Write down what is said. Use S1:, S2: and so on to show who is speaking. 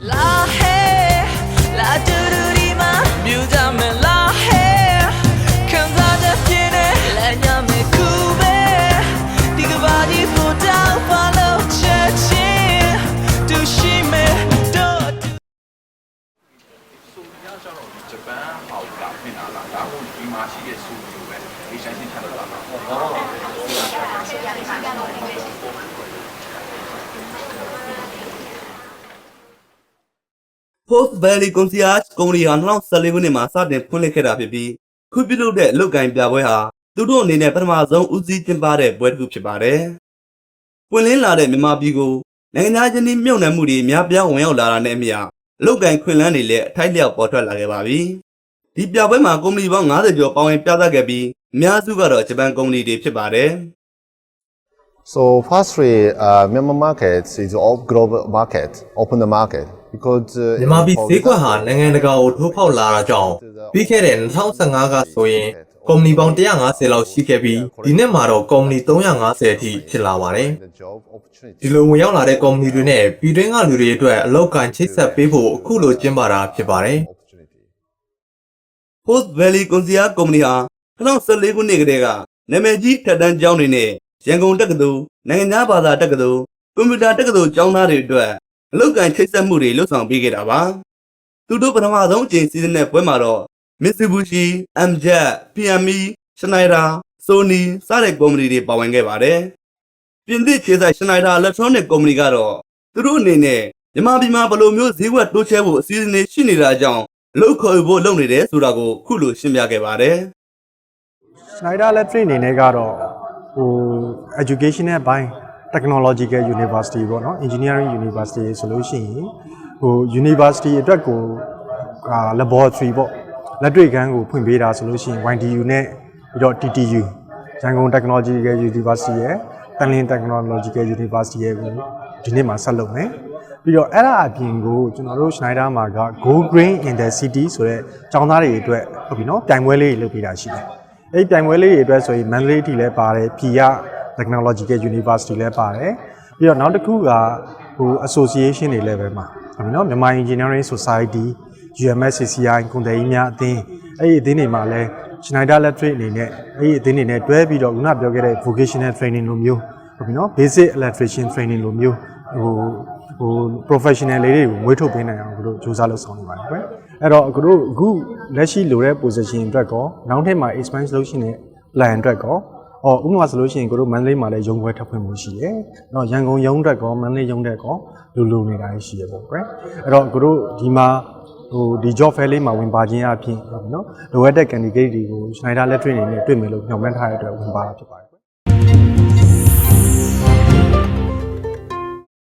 S1: La hey, la do do di ma, music me la hey. ခံစားချက်ပြင်းနေလက်ညမကူပဲဒီကဘာဒီပိုတောက်ပါလို့ချက်ချင်းတူရှိမဲတော့
S2: ဆိုရကြတော့ဂျပန်ဟောက်ကပြင်လာတာဒါမှမဟုတ်ဒီမှာရှိတဲ့ဆိုမျိုးပဲအေရှန်ချင်းထပ်လာတာဟုတ်ပါဘူး
S3: Post Valley Concierge ကုမ္ပဏီဟာ2014ခုနှစ်မှာစတင်ဖွင့်လှစ်ခဲ့တာဖြစ်ပြီးခုပြုလုပ်တဲ့အလုပ်ကိုင်ပြပွဲဟာသူတို့အနေနဲ့ပထမဆုံးဦးစီးကျင်းပတဲ့ပွဲတစ်ခုဖြစ်ပါတယ်။ပွင့်လင်းလာတဲ့မြန်မာပြည်ကိုနိုင်ငံသားချင်းနှိမြုပ်နှံမှုတွေအများပြားဝင်ရောက်လာတာနဲ့အမျှအလုပ်ကိုင်ခွင့်လန်းတွေလည်းအထိုက်လျောက်ပေါ်ထွက်လာခဲ့ပါပြီ။ဒီပြပွဲမှာကုမ္ပဏီပေါင်း90ကျော်ပါဝင်ပြသခဲ့ပြီးအများစုကတော့ဂျပန်ကုမ္ပဏီတွေဖြစ်ပါတယ်။
S4: So firstly, uh, Myanmar market is all global market, open the market because uh,
S5: မြန်မာပြည်ဈေးကွက်ဟာနိုင်ငံတကာကိုထိုးဖောက်လာတာကြောင့်ပြီးခဲ့တဲ့2015ကဆိုရင်ကုမ္ပဏီပေါင်း150လောက်ရှိခဲ့ပြီးဒီနှစ်မှာတော့ကုမ္ပဏီ350အထိဖြစ်လာပါတယ်
S4: the job opportunity.
S5: ဒီလိုဝင်ရောက်လာတဲ့ကုမ္ပဏီတွေနဲ့ပြည်တွင်းကလူတွေအတွက်အလောက်ကန်ချိတ်ဆက်ပေးဖို့အခုလိုကျင်းပတာဖြစ်ပါတယ်
S4: opportunity.
S3: Post Valley Concierge ကုမ္ပဏီဟာ2014ခုနှစ်ကတည်းကနာမည်ကြီးထက်တန်းကျောင်းတွေနဲ့ရန်ကုန်တက္ကသိုလ်နိုင်ငံသားဘာသာတက္ကသိုလ်ကွန်ပျူတာတက္ကသိုလ်ကျောင်းသားတွေအတွက် အလုပ်ကိုင်ချိတ်ဆက်မှုတွေလုပ်ဆောင်ပေးခဲ့တာပါသူတို့ပထမဆုံးအကြိမ်စီစဉ်တဲ့ပွဲမှာတော့ Mitsubishi, Amjet, PME, Schneider, Sony စတဲ့ကုမ္ပဏီတွေပါဝင်ခဲ့ပါတယ်ပြင်သစ်ခြေဆိုင် Schneider Electronic ကုမ္ပဏီကတော့သူတို့အနေနဲ့မြန်မာပြည်မှာဘယ်လိုမျိုးဈေးကွက်တိုးချဲဖို့အစီအစဉ်တွေရှိနေတာကြောင့်အလုပ်ခေါ်ယူဖို့လုပ်နေတယ်ဆိုတာကိုခုလိုရှင်းပြခဲ့ပါတယ်
S6: Schneider Electric အနေနဲ့ကတော့ဟို educational ဘိုင်း technological university ပေါ့နော် engineering university ဆိုလို့ရှိရင်ဟို university အတွက်ကိုအာ laboratory ပေါ့လက်တွေ့ခန်းကိုဖွင့်ပေးတာဆိုလို့ရှိရင် YDU နဲ့ပြီးတော့ TTU ရန်ကုန် Technological University ရဲ့တန်လင်း Technological University ရဲ့ကိုဒီနေ့မှာဆက်လုပ်မယ်ပြီးတော့အဲ့ဒါအပြင်ကိုကျွန်တော်တို့ Schneider မှာက Go Green in the City ဆိုတဲ့ကျောင်းသားတွေအတွက်ဟုတ်ပြီနော်ပြိုင်ပွဲလေးတွေလုပ်ပေးတာရှိတယ်အဲ့ဒီပြိုင်ပွဲလေးတွေအတွက်ဆိုရင် Mandalay ထိလည်းပါတယ်ဖြီရ Technological University လည်းပါတယ်ပြီးတော့နောက်တစ်ခုကဟို association တွေလည်းပဲမှာဟုတ်ပြီနော်မြန်မာ Engineering Society UMSCCI ကွန်တယ်ကြီးများအသင်းအဲ့ဒီအသင်းတွေမှာလည်း Schneider Electric အနေနဲ့အဲ့ဒီအသင်းတွေနဲ့တွဲပြီးတော့ခုနပြောခဲ့တဲ့ vocational training လိုမျိုးဟုတ်ပြီနော် basic electrician training လိုမျိုးဟိုဟို professional လေးတွေကိုမွေးထုတ်ပေးနိုင်အောင်တို့စူးစမ်းလုပ်ဆောင်နေပါတယ်ကွယ်အဲ့တော့အခုတို့အခုလက်ရှိလိုတဲ့ position အတွက်ကောနောက်ထပ်မှာ expand လုပ်ရှင်တဲ့ plan အတွက်ကော အော်ဥပမာဆိုလို့ရှိရင်ကိုတို့မန္တလေးမှာလည်းရုံးခွဲထပ်ဖွင့်မှုရှိတယ်။နော်ရန်ကုန်ရုံးအတွက်ကောမန္တလေးရုံးအတွက်ကောလူလူနေတာရှိရပေါ့ကွယ်။အဲ့တော့ကိုတို့ဒီမှာဟိုဒီ job fair လေးမှာဝင်ပါခြင်းအပြင်ဟုတ်ပြီနော်လိုအပ်တဲ့ candidate တွေကို Schneider Electric အနေနဲ့တွေ့မယ်လို့ညွှန်မှန်းထားတဲ့အတွက်ဝင်ပါတာဖြစ်ပါတယ်